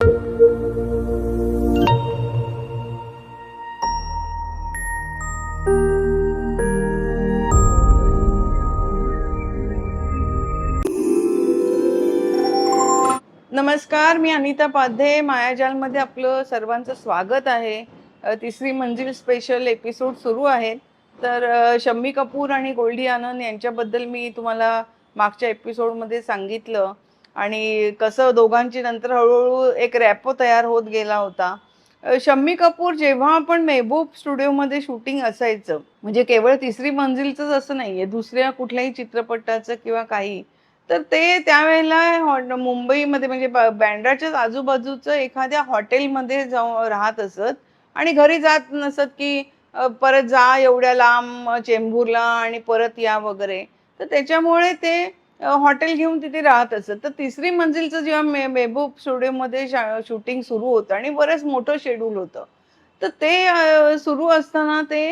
नमस्कार मी अनिता पाध्ये. मायाजालमध्ये आपलं सर्वांचं स्वागत आहे. तिसरी मंजिल स्पेशल एपिसोड सुरू आहेत तर शम्मी कपूर आणि गोल्डी आनंद यांच्याबद्दल मी तुम्हाला मागच्या एपिसोडमध्ये सांगितलं. आणि कसं दोघांची नंतर हळूहळू एक रॅपो तयार होत गेला होता. शम्मी कपूर जेव्हा आपण मेहबूब स्टुडिओमध्ये शूटिंग असायचं म्हणजे केवळ तिसरी मंजिलचंच असं नाहीये दुसऱ्या कुठल्याही चित्रपटाचं किंवा काही तर ते त्यावेळेला हॉ- मुंबईमध्ये म्हणजे ब- बँड्राच्याच आजूबाजूचं एखाद्या हॉटेलमध्ये जाऊन राहत असत आणि घरी जात नसत की परत जा एवढ्या लांब चेंबूरला आणि परत या वगैरे. तर त्याच्यामुळे ते हॉटेल घेऊन तिथे राहत असत. तर तिसरी मंजिलचं जेव्हा मे मेहबूब स्टुडिओमध्ये शूटिंग सुरू होतं आणि बरंच मोठं शेड्यूल होतं. तर ते सुरू असताना ते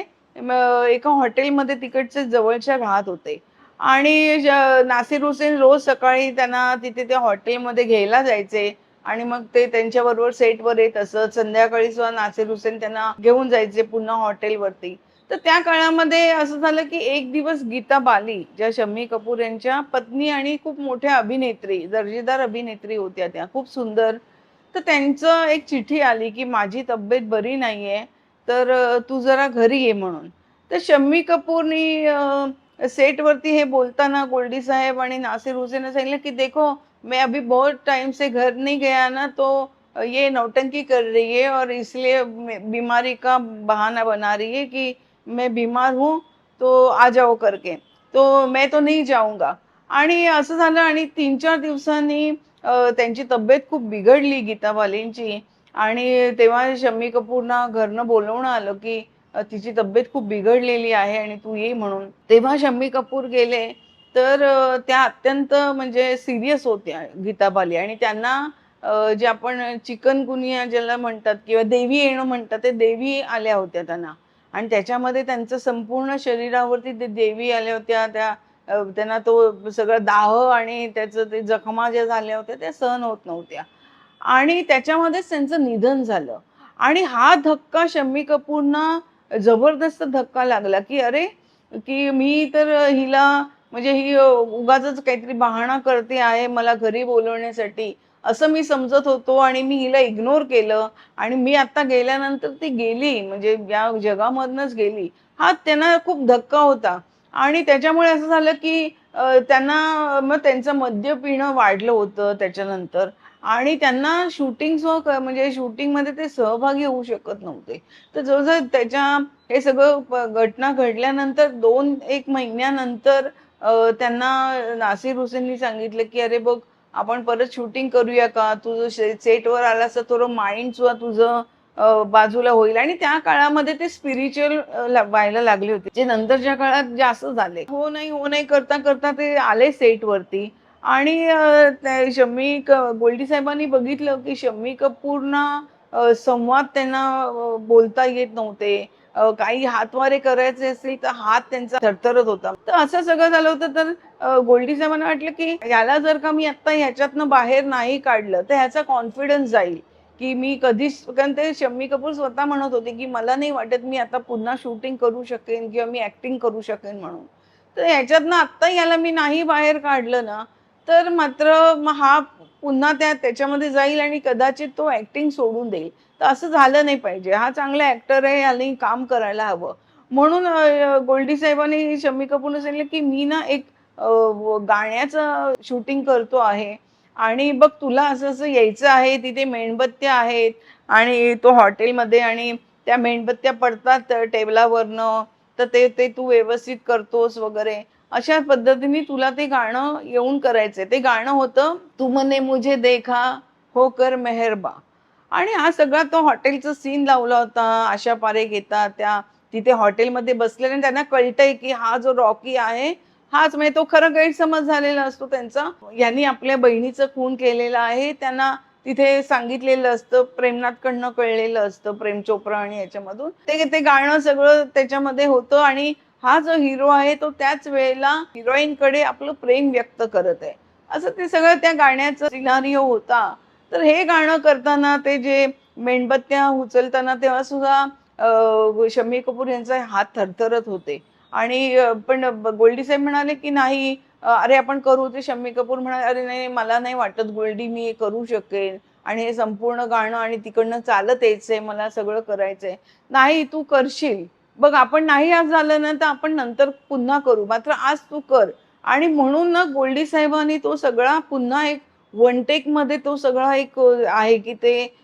एका हॉटेलमध्ये तिकडचे जवळच्या राहत होते. आणि नासिर हुसेन रोज सकाळी त्यांना तिथे त्या हॉटेलमध्ये घ्यायला जायचे आणि मग ते त्यांच्याबरोबर सेटवर येत असत. संध्याकाळी सुद्धा नासिर हुसेन त्यांना घेऊन जायचे पुन्हा हॉटेलवरती. तर त्या काळामध्ये असं झालं की एक दिवस गीता बाली ज्या शम्मी कपूर यांच्या पत्नी आणि खूप मोठ्या अभिनेत्री दर्जेदार अभिनेत्री होत्या त्या खूप सुंदर. तर त्यांचं एक चिठी आली की माझी तब्येत बरी नाहीये तर तू जरा घरी ये म्हणून. तर शम्मी कपूरनी सेटवरती हे बोलताना गोल्डी साहेब आणि नासिर हुसैन सांगितलं की देखो मैं अभी बहुत टाइम से घर नहीं गया ना तो ये नौटंकी कर रही है और इसलिए बीमारी का बहाना बना रही है कि मैं बीमार हूँ तो आ जाओ करके। तो मैं तो नहीं जाऊंगा। आणि असं झालं आणि तीन चार दिवसांनी त्यांची तब्येत खूप बिघडली गीताबालींची. आणि तेव्हा शम्मी कपूरना घरनं बोलवणं आलं की तिची तब्येत खूप बिघडलेली आहे आणि तू ये म्हणून. तेव्हा शम्मी कपूर गेले तर त्या अत्यंत म्हणजे सिरियस होत्या गीताबाली. आणि त्यांना जे आपण चिकन गुनिया ज्याला म्हणतात किंवा देवी येणं म्हणतात ते देवी आल्या होत्या त्यांना. आणि त्याच्यामध्ये त्यांचं संपूर्ण शरीरावरती ते देवी आल्या होत्या त्या त्यांना तो सगळं दाह आणि त्याचं ते जखमा ज्या झाल्या होत्या त्या सहन होत नव्हत्या. आणि त्याच्यामध्येच त्यांचं निधन झालं. आणि हा धक्का शम्मी कपूरना जबरदस्त धक्का लागला की अरे की मी तर हिला म्हणजे ही उगाच काहीतरी बहाणा करते आहे मला घरी बोलवण्यासाठी. असं मी समजत होतो आणि मी हिला इग्नोर केलं. आणि मी आता गेल्यानंतर ती गेली म्हणजे या जगामधनच गेली. हा त्यांना खूप धक्का होता. आणि त्याच्यामुळे असं झालं की त्यांना मग त्यांचं मद्य पिणं वाढलं होतं त्याच्यानंतर. आणि त्यांना शूटिंग म्हणजे शूटिंगमध्ये ते सहभागी होऊ शकत नव्हते. तर जवळजवळ त्याच्या हे सगळं घटना घडल्यानंतर दोन एक महिन्यानंतर त्यांना नासिर हुसेननी सांगितलं की अरे बघ आपण परत शूटिंग करूया का? तुझं सेटवर आलास तर थोडं माइंड सुद्धा तुझं बाजूला होईल. आणि त्या काळामध्ये ते स्पिरिच्युअल व्हायला लागले होते. जे नंतरच्या काळात जास्त झाले. हो नाही हो नाही करता करता ते आले सेटवरती आणि शम्मी क- गोल्डी साहेबांनी बघितलं की शम्मी कपूरना संवाद त्यांना बोलता येत नव्हते. काही हातवारे करायचे असतील तर हात त्यांचा थरथरत होता. तर असं सगळं झालं होतं तर अ, गोल्डी साहेबांना वाटलं की याला जर का मी आता ह्याच्यातनं बाहेर नाही काढलं तर ह्याचा कॉन्फिडन्स जाईल. की मी कधीच कारण ते शम्मी कपूर स्वतः म्हणत होते की मला नाही वाटत मी आता पुन्हा शूटिंग करू शकेन किंवा मी ऍक्टिंग करू शकेन म्हणून. तर ह्याच्यातनं आत्ता याला मी नाही बाहेर काढलं ना तर मात्र मग हा पुन्हा त्या त्याच्यामध्ये जाईल आणि कदाचित तो ऍक्टिंग सोडून देईल. तर असं झालं नाही पाहिजे. हा चांगला ऍक्टर आहे याने काम करायला हवं. म्हणून गोल्डी साहेबांनी शम्मी कपूरने सांगितलं की मी ना एक गाण्याचं शूटिंग करतो आहे. आणि बघ तुला असं असं यायचं आहे तिथे मेणबत्त्या आहेत आणि तो हॉटेलमध्ये आणि त्या मेणबत्त्या पडतात टेबलावरनं. तर ते ते तू व्यवस्थित करतोस वगैरे. अशा पद्धतीने तुला ते गाणं येऊन करायचंय. ते गाणं होतं तू मने मुझे देखा हो कर मेहरबा. आणि हा सगळा तो हॉटेलचा सीन लावला होता आशा पारेख येतात त्या तिथे हॉटेलमध्ये बसलेले आणि त्यांना कळतंय की हा जो रॉकी आहे हाच म्हणजे तो खरं गैरसमज झालेला असतो त्यांचा. यांनी आपल्या बहिणीचं खून केलेलं आहे त्यांना तिथे सांगितलेलं असतं प्रेमनाथकडनं कळलेलं असतं प्रेम चोप्रा आणि याच्यामधून. ते ते गाणं सगळं त्याच्यामध्ये होतं आणि हा जो हिरो आहे तो त्याच वेळेला हिरोईन कडे आपलं प्रेम व्यक्त करत आहे. असं ते सगळं त्या गाण्याचं सिनारिओ होता. तर हे गाणं करताना ते जे मेणबत्त्या उचलताना तेव्हा सुद्धा शम्मी कपूर यांचा हात थरथरत होते. आणि पण गोल्डी साहेब म्हणाले की नाही अरे आपण करू ते. शम्मी कपूर म्हणाले अरे नाही मला नाही वाटत गोल्डी मी हे करू शकेन. आणि हे संपूर्ण गाणं आणि तिकडनं चालत यायचंय मला सगळं करायचंय. नाही तू करशील. बघ आपण नाही आज झालं ना तर आपण नंतर पुन्हा करू. मात्र आज तू कर. आणि म्हणून ना गोल्डी साहेबांनी तो सगळा पुन्हा एक वन टेकमध्ये तो सगळा एक आहे की ते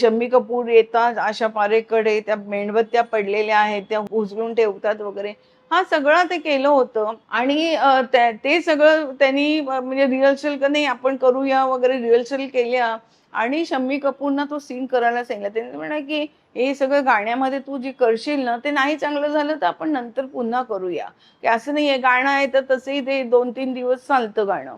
शम्मी कपूर येतात आशा पारेकडे त्या मेणबत्त्या पडलेल्या आहेत त्या उचलून ठेवतात वगैरे. हा सगळा ते केलं होतं. आणि त्या- ते सगळं त्यांनी म्हणजे रिहर्सल का नाही आपण करूया वगैरे रिहर्सल केल्या. आणि शम्मी कपूरना तो सीन करायला सांगितलं. त्यांनी म्हणा की हे सगळं गाण्यामध्ये तू जे करशील ना ते नाही चांगलं झालं तर आपण नंतर पुन्हा करूया. की असं नाही आहे गाणं आहे तर तसंही ते दोन तीन दिवस चालतं गाणं.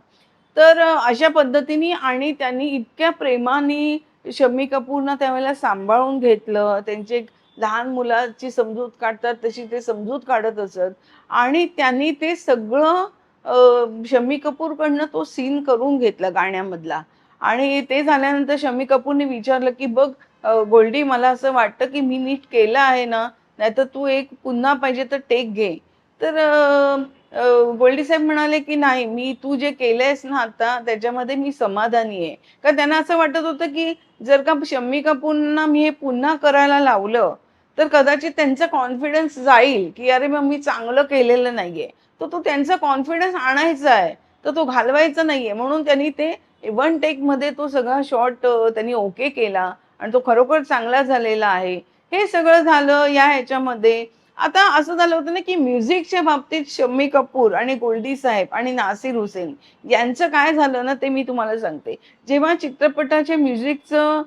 तर अशा पद्धतीने आणि त्यांनी इतक्या प्रेमाने शम्मी कपूरनं त्यावेळेला सांभाळून घेतलं. त्यांचे लहान मुलाची समजूत काढतात तशी ते समजूत काढत असत. आणि त्यांनी ते सगळं शम्मी कपूरकडनं तो सीन करून घेतला गाण्यामधला. आणि ते झाल्यानंतर शमी कपूरने विचारलं की बघ गोल्डी मला असं वाटतं की मी नीट केलं आहे ना नाहीतर तू एक पुन्हा पाहिजे तर टेक घे. तर गोल्डी साहेब म्हणाले की नाही मी तू जे केलंयस ना आता त्याच्यामध्ये मी समाधानी आहे. का त्यांना असं वाटत होतं की जर का शम्मी कपूरना मी हे पुन्हा करायला लावलं तर कदाचित त्यांचा कॉन्फिडन्स जाईल की अरे मग मी चांगलं केलेलं नाहीये. तर तो त्यांचा कॉन्फिडन्स आणायचा आहे तर तो घालवायचा नाहीये. म्हणून त्यांनी ते वन टेकमध्ये तो सगळा शॉट त्यांनी ओके केला आणि तो खरोखर चांगला झालेला आहे. हे सगळं झालं या ह्याच्यामध्ये. आता असं झालं होतं ना की म्युझिकच्या बाबतीत शम्मी कपूर आणि गोल्डी साहेब आणि नासिर हुसेन यांचं काय झालं ना ते मी तुम्हाला सांगते. जेव्हा चित्रपटाच्या म्युझिकचं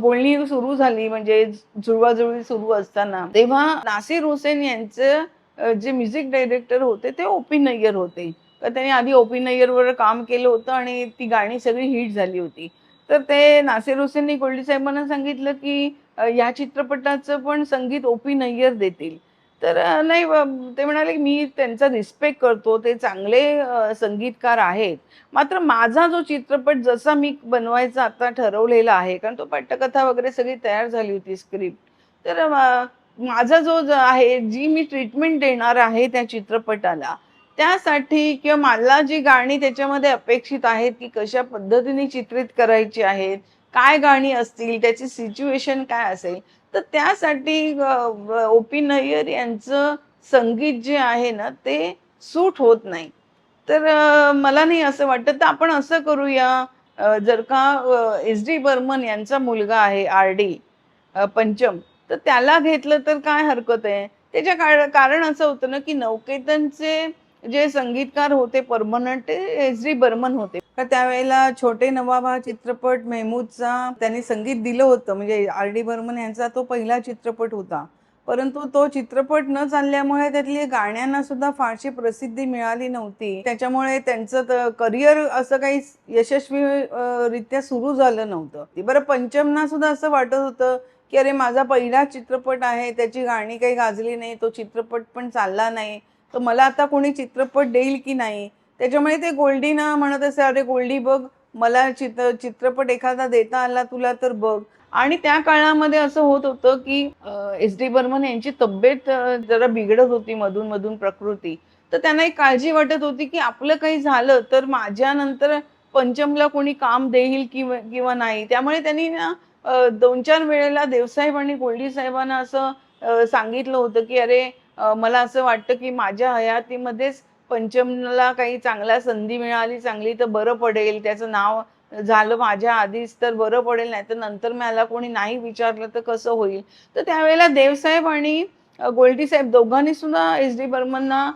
बोलणी सुरू झाली म्हणजे जुळवाजुळवी सुरू असताना तेव्हा नासिर हुसेन यांचं जे म्युझिक डायरेक्टर होते ते ओपी नय्यर होते. तर त्यांनी आधी ओपी अय्यरवर काम केलं होतं आणि ती गाणी सगळी हिट झाली होती. तर ते नासिर हुसेननी कोल्डी साहेबांना सांगितलं की या चित्रपटाचं पण संगीत ओपी नय्यर देतील. तर नाही ते म्हणाले मी त्यांचा रिस्पेक्ट करतो ते चांगले संगीतकार आहेत. मात्र माझा जो चित्रपट जसा मी बनवायचा आता ठरवलेला आहे कारण तो पट्टकथा वगैरे सगळी तयार झाली होती स्क्रिप्ट तर माझा जो आहे जी मी ट्रीटमेंट देणार आहे त्या चित्रपटाला त्यासाठी किंवा मला जी गाणी त्याच्यामध्ये अपेक्षित आहेत की कशा पद्धतीने चित्रित करायची आहेत काय गाणी असतील त्याची सिच्युएशन काय असेल तर त्यासाठी ओ पी नय्यर यांचं संगीत जे आहे ना ते सूट होत नाही. तर मला नाही असं वाटतं. तर आपण असं करूया. जर का एस डी बर्मन यांचा मुलगा आहे आर डी पंचम तर त्याला घेतलं तर काय हरकत आहे? त्याच्या का कारण असं होतं ना की नौकेतनचे जे संगीतकार होते परमनंट ते एस डी बर्मन होते. तर त्यावेळेला छोटे नवाब हा चित्रपट मेहमूदचा त्यांनी संगीत दिलं होतं. म्हणजे आर डी बर्मन यांचा तो पहिला चित्रपट होता. परंतु तो चित्रपट न चालल्यामुळे त्यातली गाण्यांना सुद्धा फारशी प्रसिद्धी मिळाली नव्हती. त्याच्यामुळे त्यांचं करिअर असं काही यशस्वी रित्या सुरू झालं नव्हतं. बरं पंचमना सुद्धा असं वाटत होतं की अरे माझा पहिला चित्रपट आहे त्याची गाणी काही गाजली नाही तो चित्रपट पण चालला नाही. तर मला आता कोणी चित्रपट देईल की नाही? त्याच्यामुळे ते गोल्डीना म्हणत असे अरे गोल्डी बघ मला चित्र चित्रपट एखादा देता आला तुला तर बघ. आणि त्या काळामध्ये असं होत होतं की एस डी बर्मन यांची तब्येत जरा बिघडत होती मधून मधून प्रकृती. तर त्यांना एक काळजी वाटत होती की आपलं काही झालं तर माझ्यानंतर पंचमला कोणी काम देईल किंवा किंवा नाही. त्यामुळे त्यांनी ना दोन चार वेळेला देवसाहेब आणि गोल्डी साहेबांना असं सांगितलं होतं की अरे मला असं वाटतं की माझ्या हयातीमध्येच पंचमला काही चांगला संधी मिळाली चांगली तर बरं पडेल. त्याचं नाव झालं माझ्या आधीच तर बरं पडेल नाही तर नंतर मला कोणी नाही विचारलं तर कसं होईल? तर त्यावेळेला देवसाहेब आणि गोल्टी गोल्डी साहेब दोघांनी सुद्धा एस डी बर्मनना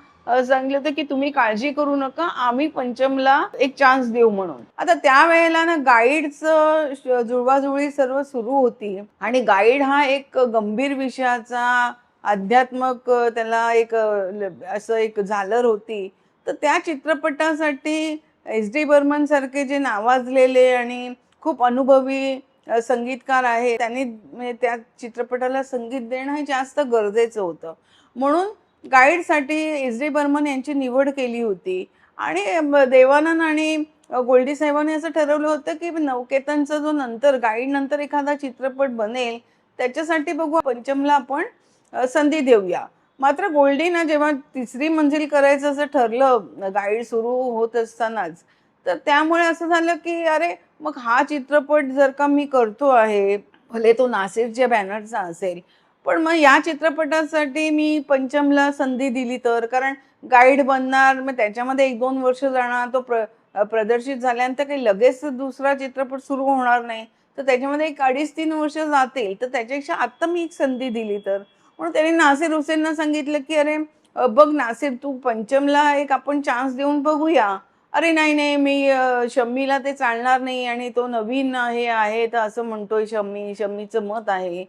सांगितलं होतं की तुम्ही काळजी करू नका आम्ही पंचमला एक चान्स देऊ म्हणून. आता त्यावेळेला ना गाईडचं श- जुळवाजुळवी सर्व सुरू होती. आणि गाईड हा एक गंभीर विषयाचा आध्यात्मक त्याला एक ल- असं एक झालर होती. तर त्या चित्रपटासाठी एस डी बर्मन सारखे जे नावाजलेले आणि खूप अनुभवी संगीतकार आहे त्यांनी म्हणजे त्या चित्रपटाला संगीत देणं हे जास्त गरजेचं होतं. म्हणून गाईडसाठी एस डी बर्मन यांची निवड केली होती. आणि देवानंद आणि गोल्डी साहेबांनी असं ठरवलं होतं की नवकेतनचा जो नंतर गाईड नंतर एखादा चित्रपट बनेल त्याच्यासाठी बघू पंचमला आपण संधी देऊया. मात्र गोल्डीनं जेव्हा तिसरी मंजिल करायचं असं ठरलं गाईड सुरू होत असतानाच तर त्यामुळे असं झालं की अरे मग हा चित्रपट जर का मी करतो आहे भले तो नासिरच्या बॅनरचा असेल पण मग या चित्रपटासाठी मी पंचमला संधी दिली तर कारण गाईड बनणार मग त्याच्यामध्ये एक दोन वर्ष जाणार तो प्र प्रदर्शित झाल्यानंतर काही लगेच दुसरा चित्रपट सुरू होणार नाही तर त्याच्यामध्ये एक अडीच तीन वर्ष जातील तर त्याच्यापेक्षा आत्ता मी एक संधी दिली तर म्हणून त्यांनी नासिर हुसेनना सांगितलं की अरे बघ नासिर तू पंचमला एक आपण चान्स देऊन बघूया. अरे नाही नाही मी शम्मीला ते चालणार नाही आणि तो नवीन हे आहे तर असं म्हणतोय शम्मी शम्मीचं मत आहे.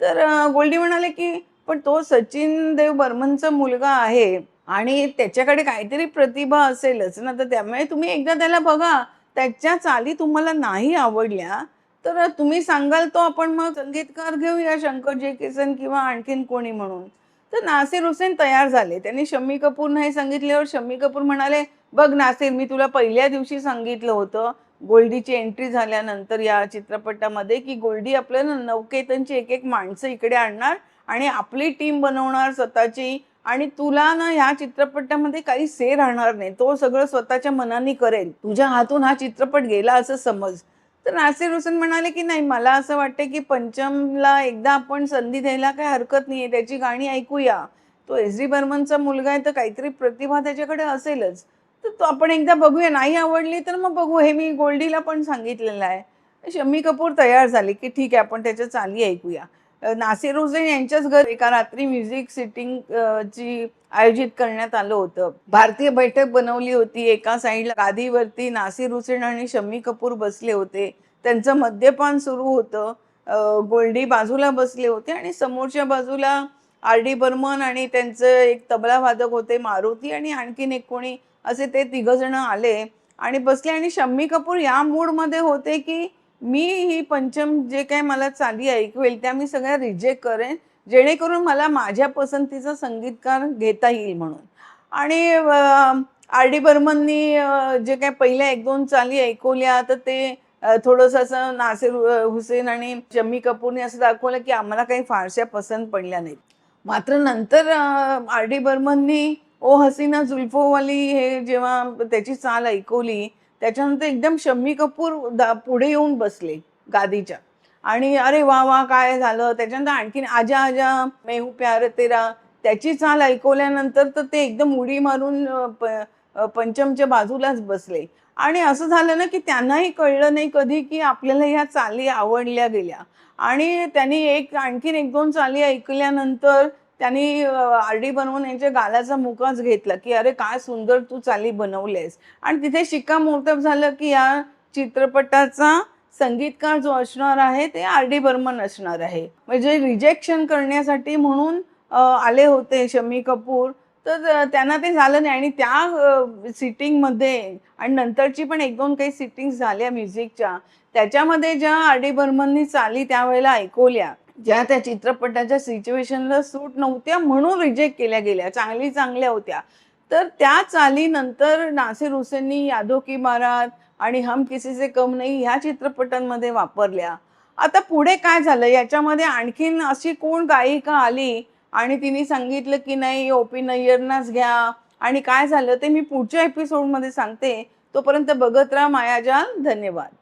तर गोल्डी म्हणाले की पण तो सचिन देव बर्मनचा मुलगा आहे आणि त्याच्याकडे काहीतरी प्रतिभा असेलच ना तर त्यामुळे तुम्ही एकदा त्याला बघा. त्याच्या चाली तुम्हाला नाही आवडल्या. तर तुम्ही सांगाल तो आपण मग संगीतकार घेऊया शंकर जे किसन किंवा आणखीन कोणी म्हणून. तर नासिर हुसेन तयार झाले. त्यांनी शम्मी कपूरनं हे सांगितल्यावर शम्मी कपूर म्हणाले बघ नासिर मी तुला पहिल्या दिवशी सांगितलं होतं गोल्डीची एंट्री झाल्यानंतर या चित्रपटामध्ये की गोल्डी आपल्याला नवकेतनची एक एक माणसं इकडे आणणार आणि आपली टीम बनवणार स्वतःची आणि तुला ना ह्या चित्रपटामध्ये काही से राहणार नाही. तो सगळं स्वतःच्या मनाने करेल. तुझ्या हातून हा चित्रपट गेला असं समज. तर नासिर हुसेन म्हणाले की नाही मला असं वाटतं की पंचमला एकदा आपण संधी द्यायला काही हरकत नाही त्याची गाणी ऐकूया. तो एस डी बर्मनचा मुलगा आहे तर काहीतरी प्रतिभा त्याच्याकडे असेलच. तर तो आपण एकदा बघूया. नाही आवडली तर मग बघू. हे मी गोल्डीला पण सांगितलेलं आहे. शम्मी कपूर तयार झाली की ठीक आहे आपण त्याच्या चाली ऐकूया. नासिर हुसेन यांच्याच घर एका रात्री म्युझिक सिटिंग ची आयोजित करण्यात आलं होतं. भारतीय बैठक बनवली होती. एका साईडला गादीवरती नासिर हुसेन आणि शम्मी कपूर बसले होते. त्यांचं मद्यपान सुरू होतं. गोल्डी बाजूला बसले होते आणि समोरच्या बाजूला आर डी बर्मन आणि त्यांचं एक तबला वादक होते मारुती आणि आणखीन एक कोणी असे ते तिघजण आले. आणि बसले आणि शम्मी कपूर या मूडमध्ये होते की मी ही पंचम जे काय मला चाली ऐकवेल त्या मी सगळ्या रिजेक्ट करेन जेणेकरून मला माझ्या पसंतीचा संगीतकार घेता येईल म्हणून. आणि आर डी बर्मननी जे काय पहिल्या एक दोन चाली ऐकवल्या तर ते थोडंसं असं नासिर हुसेन आणि शम्मी कपूरने असं दाखवलं की आम्हाला काही फारशा पसंत पडल्या नाहीत. मात्र नंतर आर डी बर्मननी ओ हसीना जुल्फोवाली हे जेव्हा त्याची चाल ऐकवली त्याच्यानंतर एकदम शम्मी कपूर दा- पुढे येऊन बसले गादीच्या. आणि अरे वा वा काय झालं? त्याच्यानंतर आणखीन आजा आजा मेहू प्यार तेरा त्याची चाल ऐकवल्यानंतर तर ते एकदम उडी मारून प- पंचमच्या बाजूलाच बसले. आणि असं झालं ना की त्यांनाही कळलं नाही कधी की आपल्याला ह्या चाली आवडल्या गेल्या. आणि त्यांनी एक आणखीन एक दोन चाली ऐकल्यानंतर त्यांनी आर डी बनवून यांच्या गालाचा मुकाच घेतला की अरे काय सुंदर तू चाली बनवलेस. आणि तिथे शिक्कामोर्तब झालं की या चित्रपटाचा संगीतकार जो असणार आहे ते आर डी बर्मन असणार आहे. म्हणजे रिजेक्शन करण्यासाठी म्हणून आले होते शमी कपूर. तर त्यांना ते झालं नाही. आणि त्या सिटिंगमध्ये आणि नंतरची पण एक दोन काही सिटिंग झाल्या म्युझिकच्या. त्याच्यामध्ये ज्या आर डी बर्मननी चाली त्यावेळेला ऐकवल्या ज्या त्या चित्रपटाच्या सिच्युएशनला सूट नव्हत्या म्हणून रिजेक्ट केल्या गेल्या चांगली चांगल्या होत्या. तर त्या चालीनंतर नासिर हुसेननी यादो की मारात आणि हम किसी से कम नाही ह्या चित्रपटांमध्ये वापरल्या. आता पुढे काय झालं? याच्यामध्ये आणखीन अशी कोण गायिका आली आणि तिने सांगितलं की नाही ओपी नय्यरनाच घ्या. आणि काय झालं ते मी पुढच्या एपिसोडमध्ये सांगते. तोपर्यंत बघत राहा मायाजाल. धन्यवाद.